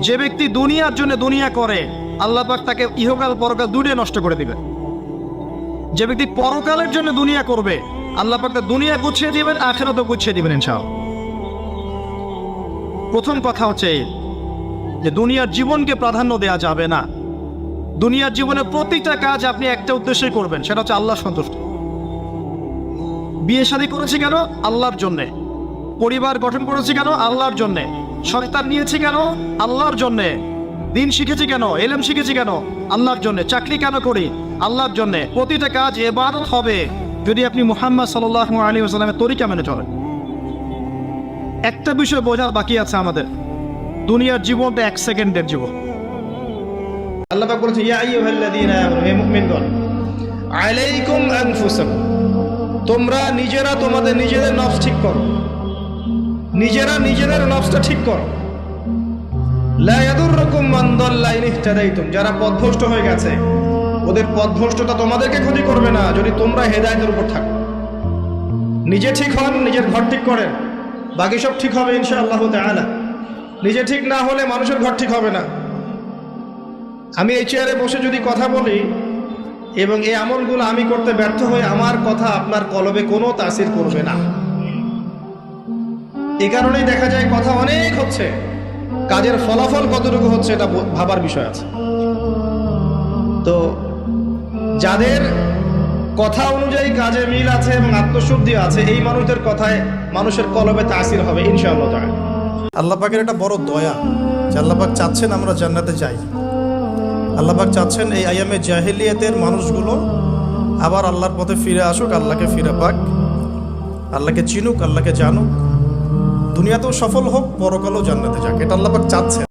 যে ব্যক্তি দুনিয়ার জন্য দুনিয়া করে, আল্লাহ পাক তাকে ইহকাল পরকাল দুটোই নষ্ট করে দিবে। যে ব্যক্তি পরকালের জন্য দুনিয়া করবে, আল্লাহ পাক দুনিয়া গুছিয়ে দিবেন, আখেরাতও গুছিয়ে দিবেন ইনশাআল্লাহ। প্রথম কথা হচ্ছে যে দুনিয়ার জীবনকে প্রাধান্য দেওয়া যাবে না। দুনিয়ার জীবনে প্রতিটা কাজ আপনি একটা উদ্দেশ্যে করবেন, সেটা হচ্ছে আল্লাহ সন্তুষ্ট। বিয়ে শাদী করেছি কেন? আল্লাহর জন্যে। পরিবার গঠন করেছি কেন? আল্লাহর জন্যে। সন্তান নিয়েছি কেন? আল্লাহর জন্যে। দিন শিখেছি কেন? এলেম শিখেছি কেন? আল্লাহর জন্যে। চাকরি কেন করি? আল্লাহর জন্যে। প্রতিটা কাজ এবাদত হবে। যদি আপনি মুহাম্মদ সাল্লাহ আলী আসসালামের তরিকা মেনে চলেন। একটা বিষয় বোঝার বাকি আছে আমাদের। দুনিয়ার জীবনটা এক সেকেন্ডের জীবন। আল্লাহ বলেছে আনফুসাকুম। তোমরা নিজেরা তোমাদের নিজেদের নফস ঠিক করো। নিজেরা নিজেদের নফসটা ঠিক করো। লা ইয়াদুররুকুম ইহতাদাইতুম, যারা পথভ্রষ্ট হয়ে গেছে, ওদের পথভ্রষ্টতা তোমাদেরকে ক্ষতি করবে না যদি তোমরা হেদায়েতের উপর থাকো। নিজে ঠিক হন, নিজের ঘর ঠিক করেন, বাকি সব ঠিক হবে ইনশাআল্লাহ তাআলা। নিজে ঠিক না হলে মানুষের ঘর ঠিক হবে না। আমি এই চেয়ারে বসে যদি কথা বলি, এবং এই আমলগুলো আমি করতে ব্যর্থ হয়ে আমার কথা আপনার কলবে কোনো তাসির করবে না। এই কারণেই দেখা যায় কথা অনেক হচ্ছে। কাজের ফলাফল কতটুকু হচ্ছে এটা ভাবার বিষয় আছে। তো যাদের কথা অনুযায়ী কাজে মিল আছে এবং আত্মশুদ্ধি আছে, এই মানুষদের কথায় মানুষের কলবে তাসির হবে ইনশাআল্লাহ তাআলা। আল্লাহ পাকের একটা বড় দয়া যে আল্লাহ পাক চাচ্ছেন আমরা জান্নাতে যাই। আল্লাহ পাক চাচ্ছেন এই আয়ামে জাহেলিয়াতের মানুষগুলো আবার আল্লাহর পথে ফিরে আসুক, আল্লাহকে ফিরে পাক। আল্লাহকে চিনুক, আল্লাহকে জানুক। দুনিয়াতেও সফল হোক পরকালও জান্নাতে যাক। এটা আল্লাহ পাক চাচ্ছেন।